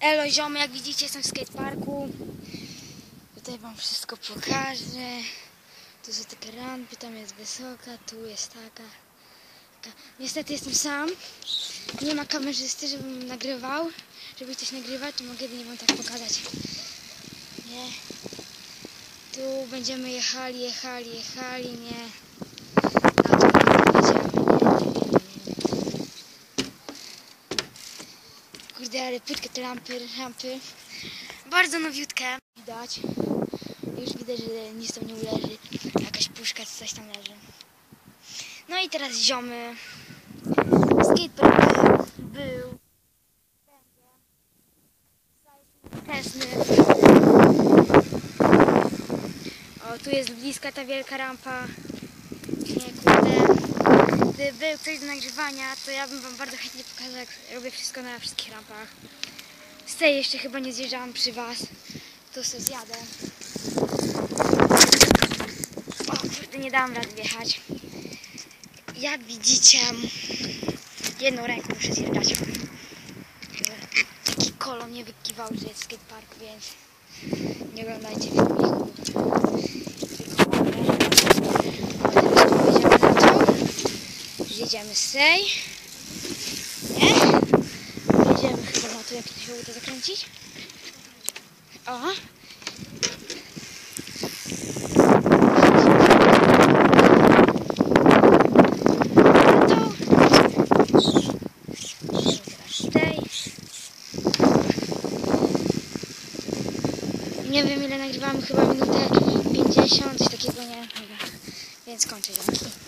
Elo ziomy, jak widzicie jestem w skateparku. Tutaj wam wszystko pokażę. Tu są takie rampy, tam jest wysoka, tu jest taka. taka. Niestety jestem sam. Nie ma kamerzysty, żebym nagrywał. Żeby coś nagrywać, to mogę wam tak pokazać. Nie. Tu będziemy jechali, jechali, jechali, nie. Na to jedziemy, nie, nie, nie, nie. Kurde, ale te lampy, rampy. Bardzo nowiutkie. Widać. Już widać, że nic tam nie uleży. Jakaś puszka coś tam leży. No i teraz ziomy. Skatepark był. Presny. O, tu jest bliska ta wielka rampa. Był ktoś do nagrywania, to ja bym wam bardzo chętnie pokazał, jak robię wszystko na wszystkich rampach. Z tej jeszcze chyba nie zjeżdżałam przy was. Tu sobie zjadę. O kurde, nie dałam rady wjechać. Jak widzicie, jedną ręką muszę zjeżdżać. Taki kolon nie wykiwał, że jest skatepark, więc nie oglądajcie filmiku. Jedziemy z tej. Nie? Jedziemy chyba na to, jak to się uda zakręcić. O! Nie wiem ile nagrywamy, chyba minutę 50, coś takiego nie więc kończę ją.